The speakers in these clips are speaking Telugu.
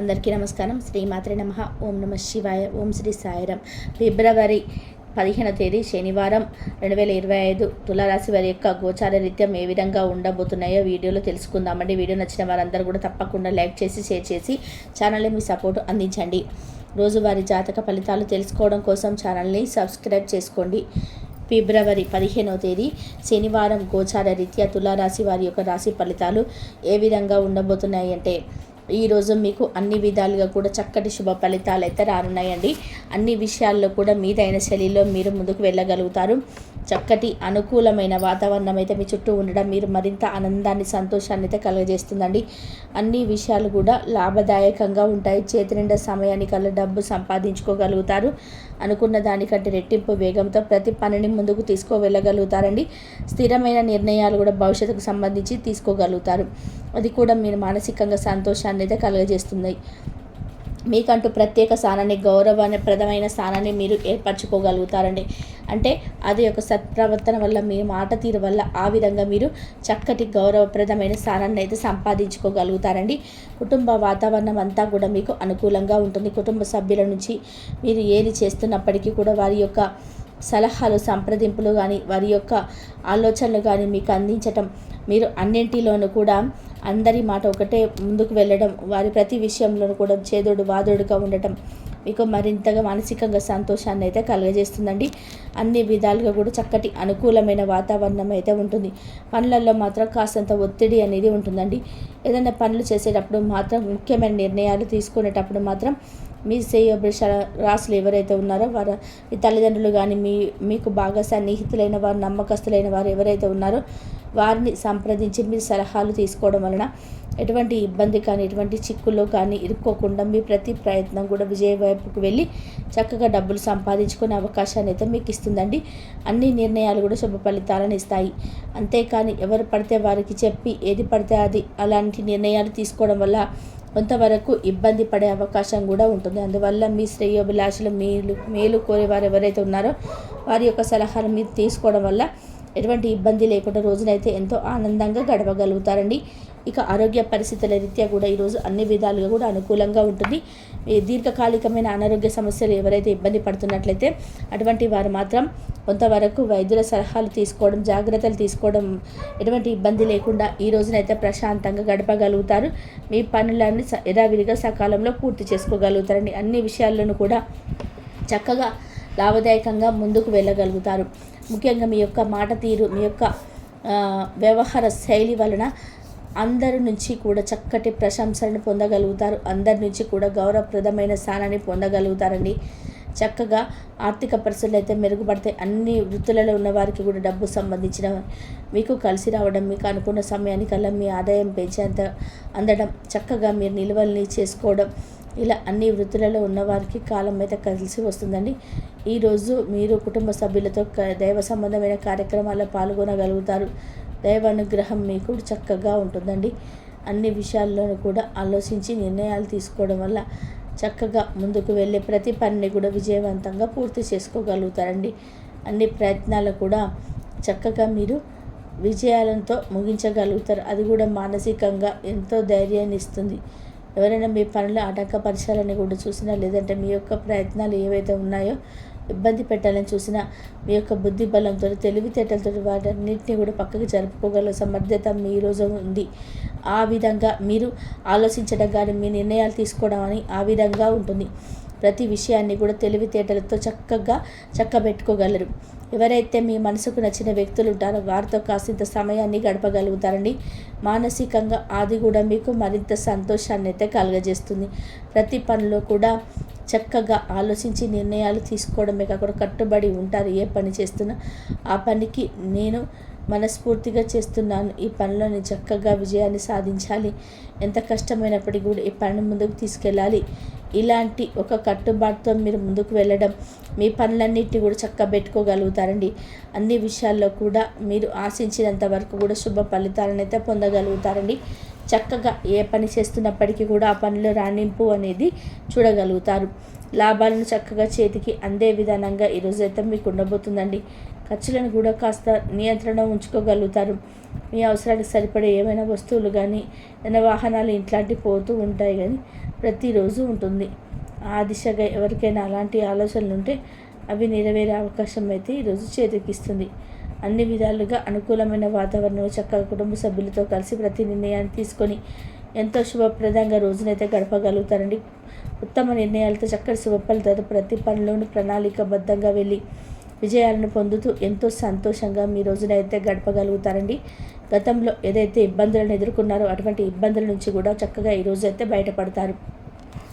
అందరికీ నమస్కారం. శ్రీమాత్రే నమ. ఓం నమ శివాయ. ఓం శ్రీ సాయిరం. ఫిబ్రవరి పదిహేనవ తేదీ శనివారం రెండు వేల ఇరవై ఐదు తులారాశి వారి యొక్క గోచార రీత్యం ఏ విధంగా ఉండబోతున్నాయో వీడియోలో తెలుసుకుందామండి. వీడియో నచ్చిన వారందరూ కూడా తప్పకుండా లైక్ చేసి షేర్ చేసి ఛానల్ని మీ సపోర్ట్ అందించండి. రోజువారీ జాతక ఫలితాలు తెలుసుకోవడం కోసం ఛానల్ని సబ్స్క్రైబ్ చేసుకోండి. ఫిబ్రవరి పదిహేనవ తేదీ శనివారం గోచార రీత్యా తులారాశి వారి యొక్క రాశి ఫలితాలు ఏ విధంగా ఉండబోతున్నాయి అంటే ఈరోజు మీకు అన్ని విధాలుగా కూడా చక్కటి శుభ ఫలితాలు అయితే రానున్నాయండి. అన్ని విషయాల్లో కూడా మీదైన శైలిలో మీరు ముందుకు వెళ్ళగలుగుతారు. చక్కటి అనుకూలమైన వాతావరణం అయితే మీ చుట్టూ ఉండడం మీరు మరింత ఆనందాన్ని సంతోషాన్ని అయితే కలుగజేస్తుందండి. అన్ని విషయాలు కూడా లాభదాయకంగా ఉంటాయి. చేతి నిండా సమయాన్ని కల్లా డబ్బు సంపాదించుకోగలుగుతారు. అనుకున్న దానికంటే రెట్టింపు వేగంతో ప్రతి పనిని ముందుకు తీసుకువెళ్ళగలుగుతారండి. స్థిరమైన నిర్ణయాలు కూడా భవిష్యత్తుకు సంబంధించి తీసుకోగలుగుతారు. అది కూడా మీరు మానసికంగా సంతోషాన్ని అయితే కలుగజేస్తుంది. మీకంటూ ప్రత్యేక స్థానాన్ని గౌరవప్రదమైన స్థానాన్ని మీరు ఏర్పరచుకోగలుగుతారండి. అంటే అది ఒక సత్ప్రవర్తన వల్ల మీ మాట తీరు వల్ల ఆ విధంగా మీరు చక్కటి గౌరవప్రదమైన స్థానాన్ని అయితే సంపాదించుకోగలుగుతారండి. కుటుంబ వాతావరణం అంతా కూడా మీకు అనుకూలంగా ఉంటుంది. కుటుంబ సభ్యుల నుంచి మీరు ఏది చేస్తున్నప్పటికీ కూడా వారి యొక్క సలహాలు సంప్రదింపులు కానీ వారి యొక్క ఆలోచనలు కానీ మీకు అందించటం. మీరు అన్నింటిలోనూ కూడా అందరి మాట ఒకటే ముందుకు వెళ్ళడం వారి ప్రతి విషయంలోనూ కూడా చేదోడు వాదోడుగా ఉండటం మీకు మరింతగా మానసికంగా సంతోషాన్ని అయితే కలుగజేస్తుందండి. అన్ని విధాలుగా కూడా చక్కటి అనుకూలమైన వాతావరణం అయితే ఉంటుంది. పనులలో మాత్రం కాస్తంత ఒత్తిడి అనేది ఉంటుందండి. ఏదైనా పనులు చేసేటప్పుడు మాత్రం ముఖ్యమైన నిర్ణయాలు తీసుకునేటప్పుడు మాత్రం మీ శ్రేయోభిష రాసులు ఎవరైతే ఉన్నారో వారు మీ తల్లిదండ్రులు కానీ మీ మీకు బాగా సన్నిహితులైన వారు నమ్మకస్తులైన వారు ఎవరైతే ఉన్నారో వారిని సంప్రదించి మీరు సలహాలు తీసుకోవడం వలన ఎటువంటి ఇబ్బంది కానీ ఎటువంటి చిక్కుల్లో కానీ ఇరుక్కోకుండా మీ ప్రతి ప్రయత్నం కూడా విజయ వైపుకు వెళ్ళి చక్కగా డబ్బులు సంపాదించుకునే అవకాశాన్ని అయితే మీకు ఇస్తుందండి. అన్ని నిర్ణయాలు కూడా శుభ ఫలితాలను ఇస్తాయి. అంతేకాని ఎవరు పడితే వారికి చెప్పి ఏది పడితే అది అలాంటి నిర్ణయాలు తీసుకోవడం వల్ల కొంతవరకు ఇబ్బంది పడే అవకాశం కూడా ఉంటుంది. అందువల్ల మీ శ్రేయోభిలాషులు మేలు మేలు కోరేవారు ఎవరైతే ఉన్నారో వారి యొక్క సలహాలు మీరు తీసుకోవడం వల్ల ఎటువంటి ఇబ్బంది లేకుండా రోజునైతే ఎంతో ఆనందంగా గడపగలుగుతారండి. ఇక ఆరోగ్య పరిస్థితుల రీత్యా కూడా ఈరోజు అన్ని విధాలుగా కూడా అనుకూలంగా ఉంటుంది. దీర్ఘకాలికమైన అనారోగ్య సమస్యలు ఎవరైతే ఇబ్బంది పడుతున్నట్లయితే అటువంటి వారు మాత్రం కొంతవరకు వైద్యుల సలహాలు తీసుకోవడం జాగ్రత్తలు తీసుకోవడం ఎటువంటి ఇబ్బంది లేకుండా ఈ రోజునైతే ప్రశాంతంగా గడపగలుగుతారు. మీ పనులన్నీ యథావిధిగా సకాలంలో పూర్తి చేసుకోగలుగుతారండి అన్ని విషయాల్లోనూ కూడా చక్కగా లాభదాయకంగా ముందుకు వెళ్ళగలుగుతారు. ముఖ్యంగా మీ యొక్క మాట తీరు మీ యొక్క వ్యవహార శైలి వలన అందరి నుంచి కూడా చక్కటి ప్రశంసలను పొందగలుగుతారు. అందరి నుంచి కూడా గౌరవప్రదమైన స్థానాన్ని పొందగలుగుతారండి. చక్కగా ఆర్థిక పరిస్థితులు అయితే మెరుగుపడతాయి అన్ని వృత్తులలో ఉన్న వారికి కూడా డబ్బు సంబంధించిన మీకు కలిసి రావడం మీకు అనుకున్న సమయానికల్లా మీ ఆదాయం పెంచేంత అందడం చక్కగా మీరు నిల్వల్ని చేసుకోవడం ఇలా అన్ని వృత్తులలో ఉన్నవారికి కాలం అయితే కలిసి వస్తుందండి. ఈరోజు మీరు కుటుంబ సభ్యులతో దైవ సంబంధమైన కార్యక్రమాల్లో పాల్గొనగలుగుతారు. దైవ అనుగ్రహం మీకు చక్కగా ఉంటుందండి. అన్ని విషయాల్లోనూ కూడా ఆలోచించి నిర్ణయాలు తీసుకోవడం వల్ల చక్కగా ముందుకు వెళ్ళే ప్రతి పనిని కూడా విజయవంతంగా పూర్తి చేసుకోగలుగుతారండి. అన్ని ప్రయత్నాలు కూడా చక్కగా మీరు విజయాలతో ముగించగలుగుతారు. అది కూడా మానసికంగా ఎంతో ధైర్యాన్ని ఇస్తుంది. ఎవరైనా మీ పనులు ఆటంకపరచాలని కూడా చూసినా లేదంటే మీ యొక్క ప్రయత్నాలు ఏవైతే ఉన్నాయో ఇబ్బంది పెట్టాలని చూసిన మీ యొక్క బుద్ధి బలంతో తెలివితేటలతో వాటన్నింటినీ కూడా పక్కకి జరుపుకోగల సమర్థత మీ రోజు ఉంది. ఆ విధంగా మీరు ఆలోచించడం కానీ మీ నిర్ణయాలు తీసుకోవడం అని ఆ విధంగా ఉంటుంది. ప్రతి విషయాన్ని కూడా తెలివితేటలతో చక్కగా చక్కబెట్టుకోగలరు. ఎవరైతే మీ మనసుకు నచ్చిన వ్యక్తులు ఉంటారో వారితో కాసింత సమయాన్ని గడపగలుగుతారండి. మానసికంగా అది కూడా మీకు మరింత సంతోషాన్ని అయితే కలుగజేస్తుంది. ప్రతి పనిలో కూడా చక్కగా ఆలోచించి నిర్ణయాలు తీసుకోవడమే కాకుండా కట్టుబడి ఉంటారు ఏ పని చేస్తున్నా. ఆ పనికి నేను మనస్ఫూర్తిగా చేస్తున్నాను. ఈ పనిలో నేను చక్కగా విజయాన్ని సాధించాలి. ఎంత కష్టమైనప్పటికీ కూడా ఈ పనిని ముందుకు తీసుకెళ్ళాలి. ఇలాంటి ఒక కట్టుబాటుతో మీరు ముందుకు వెళ్ళడం మీ పనులన్నిటి కూడా చక్క పెట్టుకోగలుగుతారండి. అన్ని విషయాల్లో కూడా మీరు ఆశించినంత వరకు కూడా శుభ ఫలితాలను అయితే పొందగలుగుతారండి. చక్కగా ఏ పని చేస్తున్నప్పటికీ కూడా ఆ పనిలో రాణింపు అనేది చూడగలుగుతారు. లాభాలను చక్కగా చేతికి అందే విధానంగా ఈరోజు అయితే మీకు ఉండబోతుందండి. ఖర్చులను కూడా కాస్త నియంత్రణ ఉంచుకోగలుగుతారు. మీ అవసరానికి సరిపడే ఏమైనా వస్తువులు కానీ ఏమైనా వాహనాలు ఇట్లాంటివి పోతూ ఉంటాయి కానీ ప్రతిరోజు ఉంటుంది. ఆ దిశగా ఎవరికైనా అలాంటి ఆలోచనలు ఉంటే అవి నెరవేరే అవకాశం అయితే ఈరోజు చేతికిస్తుంది. అన్ని విధాలుగా అనుకూలమైన వాతావరణంలో చక్కగా కుటుంబ సభ్యులతో కలిసి ప్రతి నిర్ణయాన్ని తీసుకొని ఎంతో శుభప్రదంగా రోజునైతే గడపగలుగుతారండి. ఉత్తమ నిర్ణయాలతో చక్కటి శుభఫలితాలతో ప్రతి పనిలోనూ ప్రణాళికబద్ధంగా వెళ్ళి విజయాలను పొందుతూ ఎంతో సంతోషంగా మీ రోజునైతే గడపగలుగుతారండి. గతంలో ఏదైతే ఇబ్బందులను ఎదుర్కొన్నారో అటువంటి ఇబ్బందుల నుంచి కూడా చక్కగా ఈరోజు అయితే బయటపడతారు.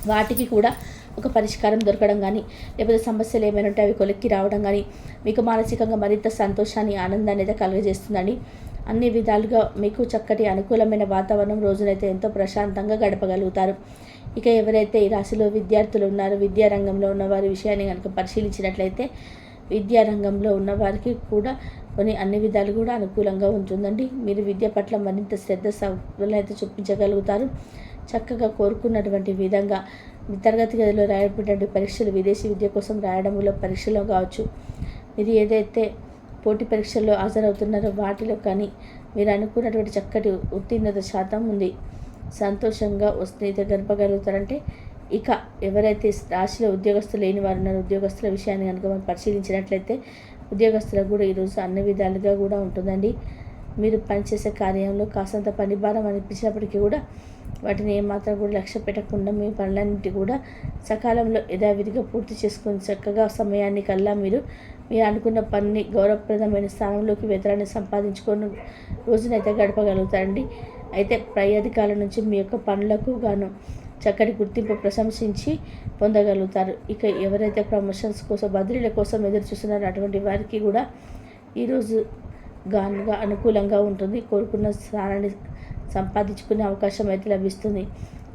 వాటికి కూడా ఒక పరిష్కారం దొరకడం కానీ లేకపోతే సమస్యలు ఏమైనా ఉంటే అవి కొలిక్కి రావడం కానీ మీకు మానసికంగా మరింత సంతోషాన్ని ఆనందాన్ని అయితే కలుగజేస్తుందండి. అన్ని విధాలుగా మీకు చక్కటి అనుకూలమైన వాతావరణం రోజునైతే ఎంతో ప్రశాంతంగా గడపగలుగుతారు. ఇక ఎవరైతే ఈ రాశిలో విద్యార్థులు ఉన్నారో విద్యారంగంలో ఉన్నవారి విషయాన్ని కనుక పరిశీలించినట్లయితే విద్యారంగంలో ఉన్నవారికి కూడా కొన్ని అన్ని విధాలు కూడా అనుకూలంగా ఉంటుందండి. మీరు విద్య పట్ల మరింత శ్రద్ధ అయితే చూపించగలుగుతారు. చక్కగా కోరుకున్నటువంటి విధంగా తరగతి గదిలో రాయబడినటువంటి పరీక్షలు విదేశీ విద్య కోసం రాయడంలో పరీక్షలో కావచ్చు. మీరు ఏదైతే పోటీ పరీక్షల్లో హాజరవుతున్నారో వాటిలో కానీ మీరు అనుకున్నటువంటి చక్కటి ఉత్తీర్ణత శాతం ఉంది. సంతోషంగా వస్తే గడపగలుగుతారంటే ఇక ఎవరైతే రాశిలో ఉద్యోగస్తులు లేని వారు ఉన్నారో ఉద్యోగస్తుల విషయాన్ని కనుక మనం పరిశీలించినట్లయితే ఉద్యోగస్తులకు కూడా ఈరోజు అన్ని విధాలుగా కూడా ఉంటుందండి. మీరు పనిచేసే కార్యంలో కాసంత పని భారం అనిపించినప్పటికీ కూడా వాటిని ఏమాత్రం కూడా లక్ష్య పెట్టకుండా మీ పనులన్నింటి కూడా సకాలంలో యథావిధిగా పూర్తి చేసుకుని చక్కగా సమయాన్ని కల్లా మీరు మీరు అనుకున్న పనిని గౌరవప్రదమైన స్థానంలోకి వేతనాన్ని సంపాదించుకొని రోజునైతే గడపగలుగుతారండి. అయితే పై అధికారుల నుంచి మీ యొక్క పనులకు గాను చక్కటి గుర్తింపు ప్రశంసించి పొందగలుగుతారు. ఇక ఎవరైతే ప్రమోషన్స్ కోసం బదిలీల కోసం ఎదురు చూస్తున్నారో అటువంటి వారికి కూడా ఈరోజు గానుగా అనుకూలంగా ఉంటుంది. కోరుకున్న స్థానాన్ని సంపాదించుకునే అవకాశం అయితే లభిస్తుంది.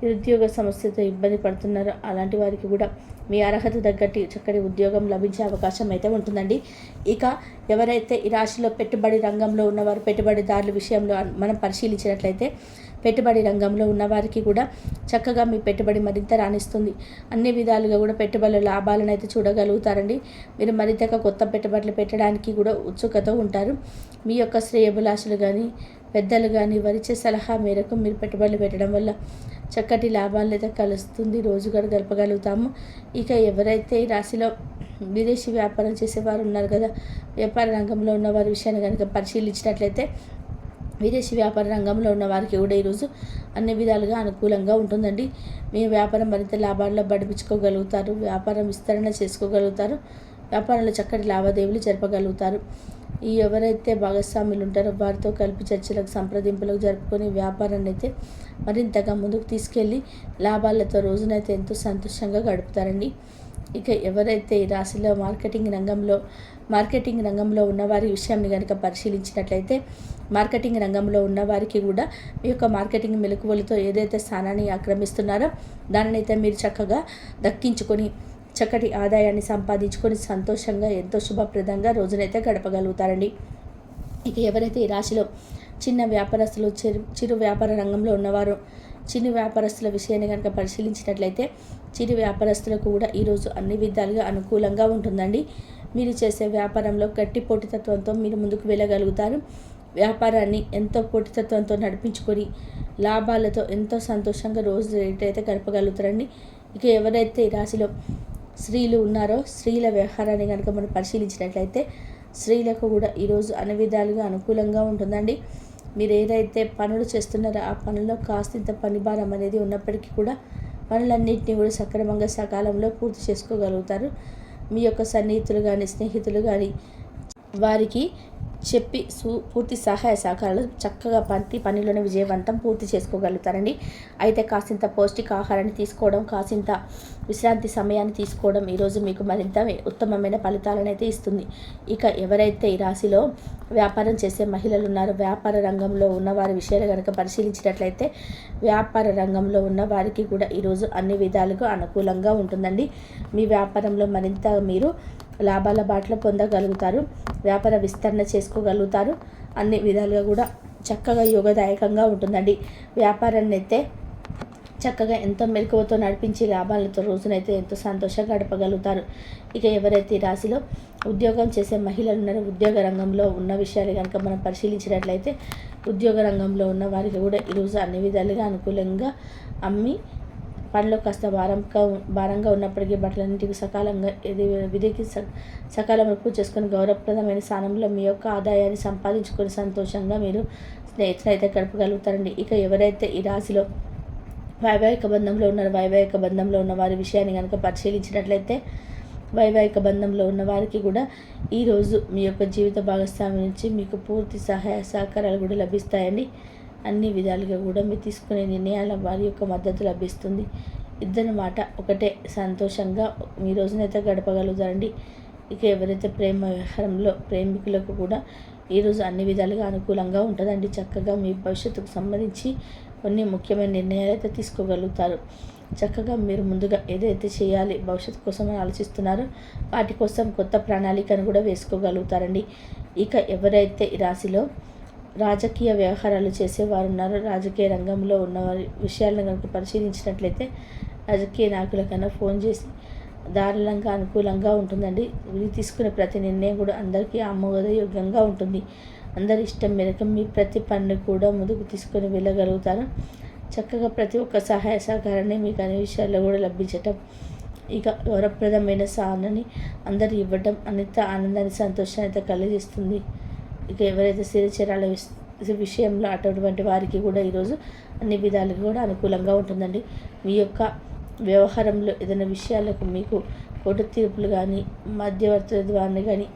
నిరుద్యోగ సమస్యతో ఇబ్బంది పడుతున్నారో. అలాంటి వారికి కూడా మీ అర్హత తగ్గట్టి చక్కటి ఉద్యోగం లభించే అవకాశం అయితే ఉంటుందండి. ఇక ఎవరైతే ఈ రాశిలో పెట్టుబడి రంగంలో ఉన్నవారు పెట్టుబడిదారుల విషయంలో మనం పరిశీలించినట్లయితే పెట్టుబడి రంగంలో ఉన్నవారికి కూడా చక్కగా మీ పెట్టుబడి మరింత రాణిస్తుంది. అన్ని విధాలుగా కూడా పెట్టుబడుల లాభాలను అయితే చూడగలుగుతారండి. మీరు మరింతగా కొత్త పెట్టుబడులు పెట్టడానికి కూడా ఉత్సుకత ఉంటారు. మీ యొక్క శ్రేయభిలాషులు కానీ పెద్దలు కానీ వరిచే సలహా మేరకు మీరు పెట్టుబడులు పెట్టడం వల్ల చక్కటి లాభాలైతే కలుస్తుంది. కలుస్తుంది రోజుగారు గడపగలుగుతాము. ఇక ఎవరైతే ఈ రాశిలో విదేశీ వ్యాపారం చేసేవారు ఉన్నారు కదా వ్యాపార రంగంలో ఉన్న వారి విషయాన్ని కనుక పరిశీలించినట్లయితే విదేశీ వ్యాపార రంగంలో ఉన్న వారికి కూడా ఈరోజు అన్ని విధాలుగా అనుకూలంగా ఉంటుందండి. మీ వ్యాపారం మరింత లాభాల్లో బడిపించుకోగలుగుతారు. వ్యాపారం విస్తరణ చేసుకోగలుగుతారు. వ్యాపారంలో చక్కటి లావాదేవీలు జరపగలుగుతారు. ఈ ఎవరైతే భాగస్వాములు ఉంటారో వారితో కలిపి చర్చలకు సంప్రదింపులకు జరుపుకొని వ్యాపారాన్ని అయితే మరింతగా ముందుకు తీసుకెళ్ళి లాభాలతో రోజునైతే ఎంతో సంతోషంగా గడుపుతారండి. ఇక ఎవరైతే ఈ రాశిలో మార్కెటింగ్ రంగంలో మార్కెటింగ్ రంగంలో ఉన్నవారి విషయాన్ని కనుక పరిశీలించినట్లయితే మార్కెటింగ్ రంగంలో ఉన్నవారికి కూడా మీ యొక్క మార్కెటింగ్ మెలకువలతో ఏదైతే స్థానాన్ని ఆక్రమిస్తున్నారో దానినైతే మీరు చక్కగా దక్కించుకొని చక్కటి ఆదాయాన్ని సంపాదించుకొని సంతోషంగా ఎంతో శుభప్రదంగా రోజునైతే గడపగలుగుతారండి. ఇక ఎవరైతే ఈ రాశిలో చిన్న వ్యాపారస్తులు చిరు చిరు వ్యాపార రంగంలో ఉన్నవారు చిరు వ్యాపారస్తుల విషయాన్ని కనుక పరిశీలించినట్లయితే చిరు వ్యాపారస్తులకు కూడా ఈరోజు అన్ని విధాలుగా అనుకూలంగా ఉంటుందండి. మీరు చేసే వ్యాపారంలో గట్టి పోటీతత్వంతో మీరు ముందుకు వెళ్ళగలుగుతారు. వ్యాపారాన్ని ఎంతో పోటీతత్వంతో నడిపించుకొని లాభాలతో ఎంతో సంతోషంగా రోజు అయితే గడపగలుగుతారండి. ఇక ఎవరైతే ఈ రాశిలో స్త్రీలు ఉన్నారో స్త్రీల వ్యవహారాన్ని కనుక మనం పరిశీలించినట్లయితే స్త్రీలకు కూడా ఈరోజు అన్ని విధాలుగా అనుకూలంగా ఉంటుందండి. మీరు ఏదైతే పనులు చేస్తున్నారో ఆ పనుల్లో కాస్తంత పని భారం అనేది ఉన్నప్పటికీ కూడా పనులన్నింటినీ కూడా సక్రమంగా సకాలంలో పూర్తి చేసుకోగలుగుతారు. మీ యొక్క సన్నిహితులు కానీ స్నేహితులు కానీ వారికి చెప్పి సూ పూర్తి సహాయ సహకారాలు చక్కగా పంతి పనిలోనే విజయవంతం పూర్తి చేసుకోగలుగుతారండి. అయితే కాసింత పౌష్టిక ఆహారాన్ని తీసుకోవడం కాసింత విశ్రాంతి సమయాన్ని తీసుకోవడం ఈరోజు మీకు మరింత ఉత్తమమైన ఫలితాలను అయితే ఇస్తుంది. ఇక ఎవరైతే ఈ రాశిలో వ్యాపారం చేసే మహిళలు ఉన్నారో వ్యాపార రంగంలో ఉన్న వారి విషయాలు కనుక పరిశీలించినట్లయితే వ్యాపార రంగంలో ఉన్న వారికి కూడా ఈరోజు అన్ని విధాలుగా అనుకూలంగా ఉంటుందండి. మీ వ్యాపారంలో మరింత మీరు లాభాల బాటలో పొందగలుగుతారు. వ్యాపార విస్తరణ చేసుకోగలుగుతారు. అన్ని విధాలుగా కూడా చక్కగా యోగదాయకంగా ఉంటుందండి. వ్యాపారాన్ని అయితే చక్కగా ఎంతో మెలకువతో నడిపించి లాభాలతో రోజునైతే ఎంతో సంతోషంగా గడపగలుగుతారు. ఇక ఎవరైతే రాశిలో ఉద్యోగం చేసే మహిళలు ఉన్నారో ఉద్యోగ రంగంలో ఉన్న విషయాలు కనుక మనం పరిశీలించినట్లయితే ఉద్యోగ రంగంలో ఉన్న వారికి కూడా ఈరోజు అన్ని విధాలుగా అనుకూలంగా అమ్మి పనిలో కాస్త భారంగా భారంగా ఉన్నప్పటికీ బట్టలన్నింటికి సకాలంగా ఇది విధికి స సకాలంలో పూజ చేసుకుని గౌరవప్రదమైన స్థానంలో మీ యొక్క ఆదాయాన్ని సంపాదించుకొని సంతోషంగా మీరు స్నేహితులు అయితే గడపగలుగుతారండి ఇక ఎవరైతే ఈ రాశిలో వైవాహిక బంధంలో ఉన్నారు వైవాహిక బంధంలో ఉన్న వారి విషయాన్ని కనుక పరిశీలించినట్లయితే వైవాహిక బంధంలో ఉన్న వారికి కూడా ఈరోజు మీ యొక్క జీవిత భాగస్వామి నుంచి మీకు పూర్తి సహాయ సహకారాలు కూడా లభిస్తాయండి. అన్ని విధాలుగా కూడా మీరు తీసుకునే నిర్ణయాల వారి యొక్క మద్దతు లభిస్తుంది. ఇద్దరి మాట ఒకటే సంతోషంగా మీ రోజునైతే గడపగలుగుతారండి. ఇక ఎవరైతే ప్రేమ వ్యవహారంలో ప్రేమికులకు కూడా ఈరోజు అన్ని విధాలుగా అనుకూలంగా ఉంటుందండి. చక్కగా మీ భవిష్యత్తుకు సంబంధించి కొన్ని ముఖ్యమైన నిర్ణయాలు అయితే తీసుకోగలుగుతారు. చక్కగా మీరు ముందుగా ఏదైతే చేయాలి భవిష్యత్తు కోసం ఆలోచిస్తున్నారో వాటి కోసం కొత్త ప్రణాళికను కూడా వేసుకోగలుగుతారండి. ఇక ఎవరైతే ఈ రాశిలో రాజకీయ వ్యవహారాలు చేసేవారు ఉన్నారు. రాజకీయ రంగంలో ఉన్నవారి విషయాలను కనుక పరిశీలించినట్లయితే రాజకీయ నాయకులకన్నా ఫోన్ చేసి దారుణంగా అనుకూలంగా ఉంటుందండి. వీరు తీసుకునే ప్రతి నిర్ణయం కూడా అందరికీ ఆమోదయోగ్యంగా ఉంటుంది. అందరి ఇష్టం మేరకు మీ ప్రతి పనిని కూడా ముందుకు తీసుకొని వెళ్ళగలుగుతారు. చక్కగా ప్రతి ఒక్క సహాయ సహకారాన్ని మీకు అనే విషయాల్లో కూడా లభించటం ఇక గౌరవప్రదమైన సాధనని అందరు ఇవ్వటం అనిత ఆనందాన్ని సంతోషాన్ని అయితే కలిగిస్తుంది. ఇక ఎవరైతే సిరిచరాల విషయంలో అటువంటి వారికి కూడా ఈరోజు అన్ని విధాలుగా కూడా అనుకూలంగా ఉంటుందండి. మీ యొక్క వ్యవహారంలో ఏదైనా విషయాలకు మీకు కోర్టు తీర్పులు కానీ మధ్యవర్తుల ద్వారా కానీ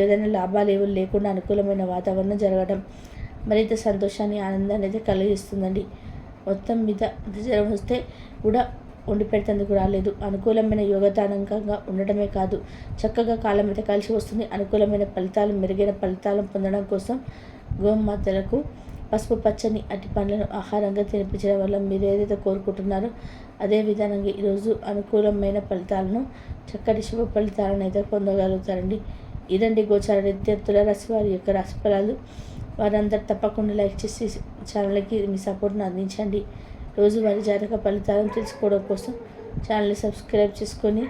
ఏదైనా లాభాలు ఏవో లేకుండా అనుకూలమైన వాతావరణం జరగడం మరింత సంతోషాన్ని ఆనందాన్ని అయితే కలిగిస్తుందండి. మొత్తం మీద జ్వరం వస్తే కూడా వండి పెడతందుకు రాలేదు. అనుకూలమైన యోగదానంగా ఉండటమే కాదు చక్కగా కాలం అయితే కలిసి వస్తుంది. అనుకూలమైన ఫలితాలు మెరుగైన ఫలితాలను పొందడం కోసం గోమాతలకు పసుపు పచ్చని అట్టి పండ్లను ఆహారంగా తినిపించడం వల్ల మీరు ఏదైతే కోరుకుంటున్నారో అదే విధానంగా ఈరోజు అనుకూలమైన ఫలితాలను చక్కటి శుభ ఫలితాలను అయితే పొందగలుగుతారండి. ఇదండి గోచార రీత్యా తులరాశి వారి యొక్క రాశి ఫలాలు. వారందరూ తప్పకుండా లైక్ చేసి ఛానల్కి మీ సపోర్ట్ను అందించండి. రోజువారీ జాతక ఫలితాలను తెలుసుకోవడం కోసం ఛానల్ని సబ్స్క్రైబ్ చేసుకొని